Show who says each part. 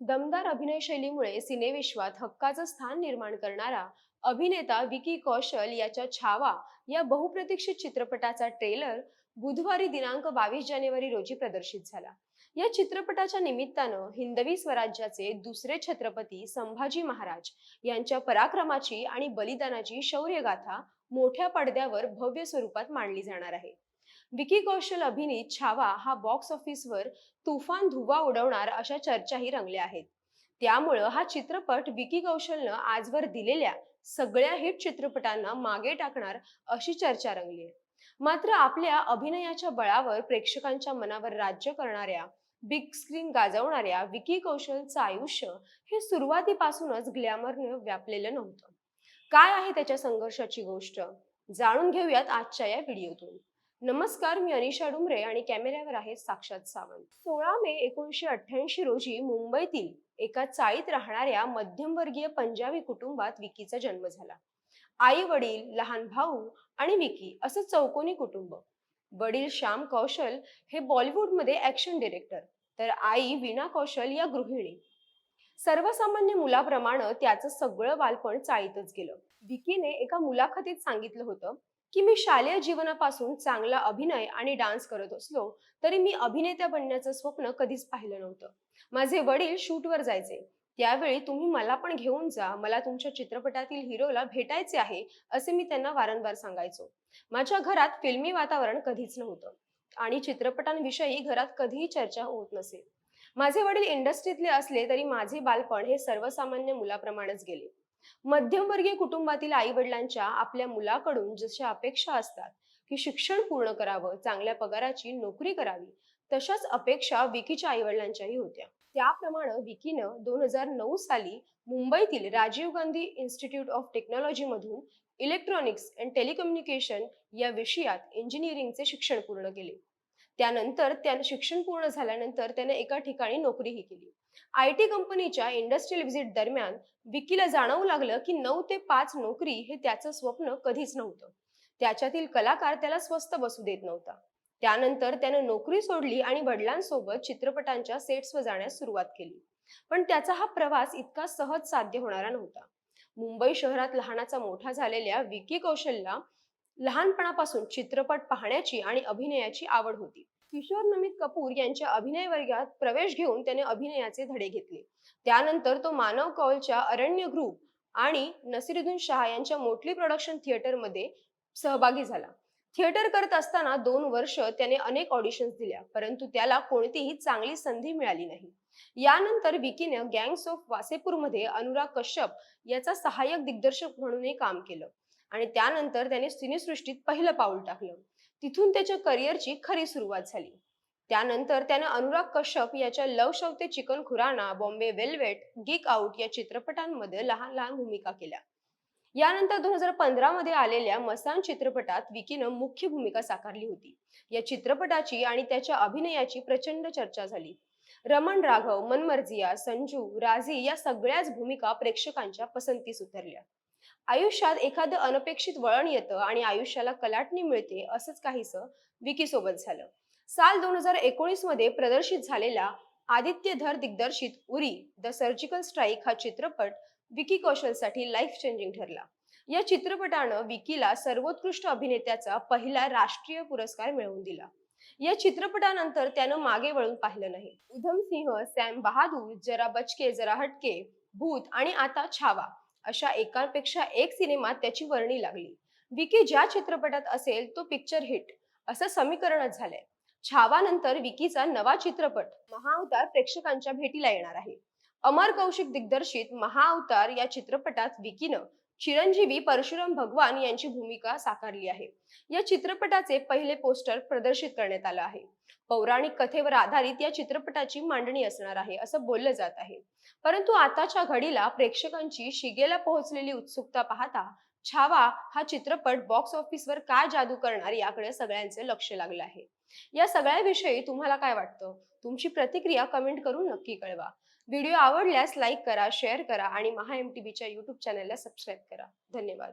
Speaker 1: दमदार अभिनय शैलीमुळे सिनेविश्वात हक्काचं स्थान निर्माण करणारा अभिनेता विकी कौशल याच्या छावा या बहुप्रतीक्षित चित्रपटाचा ट्रेलर बुधवारी दिनांक बावीस जानेवारी रोजी प्रदर्शित झाला. या चित्रपटाच्या निमित्तानं हिंदवी स्वराज्याचे दुसरे छत्रपती संभाजी महाराज यांच्या पराक्रमाची आणि बलिदानाची शौर्यगाथा मोठ्या पडद्यावर भव्य स्वरूपात मांडली जाणार आहे. विकी कौशल अभिनीत छावा हा बॉक्स ऑफिसवर तुफान धुवा उडवणार अशा चर्चाही रंगल्या आहेत. त्यामुळं हा चित्रपट विकी कौशलनं आजवर दिलेल्या सगळ्या हिट चित्रपटांना मागे टाकणार अशी चर्चा रंगली आहे. मात्र आपल्या अभिनयाच्या बळावर प्रेक्षकांच्या मनावर राज्य करणाऱ्या बिग स्क्रीन गाजवणाऱ्या विकी कौशलचं आयुष्य हे सुरुवातीपासूनच ग्लॅमरनं व्यापलेलं नव्हतं. काय आहे त्याच्या संघर्षाची गोष्ट? जाणून घेऊयात आजच्या या व्हिडिओतून नमस्कार मी अनिशा डुमरे आणि कॅमेऱ्यावर आहे साक्षात सावंत. सोळा मे एकोणीसशे अठ्ठ्याऐंशी रोजी मुंबईतील एका चाळीत राहणाऱ्या मध्यमवर्गीय पंजाबी कुटुंबात विकीचा जन्म झाला. आई वडील लहान भाऊ आणि विकी असं चौकोनी कुटुंब. वडील श्याम कौशल हे बॉलिवूडमध्ये ऍक्शन डिरेक्टर तर आई वीणा कौशल या गृहिणी. सर्वसामान्य मुलाप्रमाणे त्याचं सगळं बालपण चाळीतच गेलं. विकीने एका मुलाखतीत सांगितलं होतं की मी शालेय जीवनापासून चांगला अभिनय आणि डान्स करत असलो तरी मी अभिनेत्या बनण्याचं स्वप्न कधीच पाहिलं नव्हतं. माझे वडील शूटवर जायचे. त्यावेळी तुम्ही मला पण घेऊन जा मला तुमच्या चित्रपटातील हिरोला भेटायचे आहे असे मी त्यांना वारंवार सांगायचो. माझ्या घरात फिल्मी वातावरण कधीच नव्हतं आणि चित्रपटांविषयी घरात कधीही चर्चा होत नसे. माझे वडील इंडस्ट्रीतले असले तरी माझे बालपण हे सर्वसामान्य मुलाप्रमाणेच गेले. मध्यमवर्गीय कुटुंबातील आई वडिलांच्या आपल्या मुलाकडून जशा अपेक्षा असतात की शिक्षण पूर्ण करावं चांगल्या पगाराची नोकरी करावी तशाच अपेक्षा विकीच्या आई वडिलांच्याही होत्या. त्याप्रमाणे विकीनं दोन हजार नऊ साली मुंबईतील Rajiv Gandhi institute of technology मधून इलेक्ट्रॉनिक्स अँड टेलिकम्युनिकेशन या विषयात इंजिनिअरिंगचे शिक्षण पूर्ण केले. त्यानंतर त्यानं शिक्षण पूर्ण झाल्यानंतर त्याने एका ठिकाणी नोकरीही केली. आय टी कंपनीच्या इंडस्ट्रियल व्हिजिट दरम्यान विकीला जाणवू लागलं की नऊ ते पाच नोकरी हे त्याचं स्वप्न कधीच नव्हतं. त्याच्यातील कलाकार त्याला स्वस्त बसू देत नव्हता. त्यानंतर त्यानं नोकरी सोडली आणि वडिलांसोबत चित्रपटांच्या सेट्सवर जाण्यास सुरुवात केली. पण त्याचा हा प्रवास इतका सहज साध्य होणारा नव्हता. मुंबई शहरात लहानाचा मोठा झालेल्या विकी कौशलला लहानपणापासून चित्रपट पाहण्याची आणि अभिनयाची आवड होती. किशोर नमित कपूर यांच्या अभिनय वर्गात प्रवेश घेऊन त्याने अभिनयाचे धडे घेतले. त्यानंतर तो मानव कौलच्या अरण्य ग्रुप आणि नसिरुद्दीन शहा यांच्या मोटली प्रोडक्शन थिएटरमध्ये सहभागी झाला. थिएटर करत असताना दोन वर्ष त्याने अनेक ऑडिशन्स दिल्या परंतु त्याला कोणतीही चांगली संधी मिळाली नाही. यानंतर विकीने गँग्स ऑफ वासेपूरमध्ये अनुराग कश्यप याचा सहाय्यक दिग्दर्शक म्हणूनही काम केलं आणि त्यानंतर त्याने सिनेसृष्टीत पहिलं पाऊल टाकलं. तिथून त्याच्या करिअरची खरी सुरुवात झाली. त्यानंतर त्यानं अनुराग कश्यप याच्या Luv Shuv Tey chicken Khurana Bombay Velvet geek out या चित्रपटांमध्ये लहान लहान भूमिका केल्या. यानंतर दोन हजार पंधरा मध्ये आलेल्या मसान चित्रपटात विकीनं मुख्य भूमिका साकारली होती. या चित्रपटाची आणि त्याच्या अभिनयाची प्रचंड चर्चा झाली. रमण राघव मनमर्जिया संजू राझी या सगळ्याच भूमिका प्रेक्षकांच्या पसंतीस उतरल्या. आयुष्यात एखादं अनपेक्षित वळण येतं आणि आयुष्याला कलाटणी मिळते असंच काहीसं विकी सोबत झालं. साल दोन हजार एकोणीसमध्ये प्रदर्शित झालेला आदित्य धर दिग्दर्शित उरी द सर्जिकल स्ट्राईक हा चित्रपट विकी कौशलसाठी लाईफ चेंजिंग ठरला. या चित्रपटानं विकीला सर्वोत्कृष्ट अभिनेत्याचा पहिला राष्ट्रीय पुरस्कार मिळवून दिला. या चित्रपटानंतर त्यानं मागे वळून पाहिलं नाही. उधम सिंह सॅम बहादूर जरा बचके जरा हटके भूत आणि आता छावा अशा एकापेक्षा एक सिनेमात त्याची वर्णी लागली. विकी ज्या चित्रपटात असेल तो पिक्चर हिट असं समीकरणच झालंय. छावानंतर विकीचा नवा चित्रपट महाअवतार प्रेक्षकांच्या भेटीला येणार आहे. अमर कौशिक दिग्दर्शित महाअवतार या चित्रपटात विकीनं चिरंजीवी परशुराम भगवान यांची भूमिका साकारली आहे. या चित्रपटाचे पहिले पोस्टर प्रदर्शित करण्यात आलं आहे. पौराणिक कथेवर आधारित या चित्रपटाची मांडणी असणार आहे असं बोललं जात आहे. परंतु आताच्या घडीला प्रेक्षकांची शिगेला पोहोचलेली उत्सुकता पाहता छावा हा चित्रपट बॉक्स ऑफिसवर काय जादू करणार याकडे सगळ्यांचे लक्ष लागलं आहे. या सगळ्याविषयी तुम्हाला काय वाटतं? तुमची प्रतिक्रिया कमेंट करून नक्की कळवा. व्हिडिओ आवडल्यास लाईक करा शेअर करा आणि महा एम टी बीच्या युट्यूब चॅनलला सबस्क्राईब करा. धन्यवाद.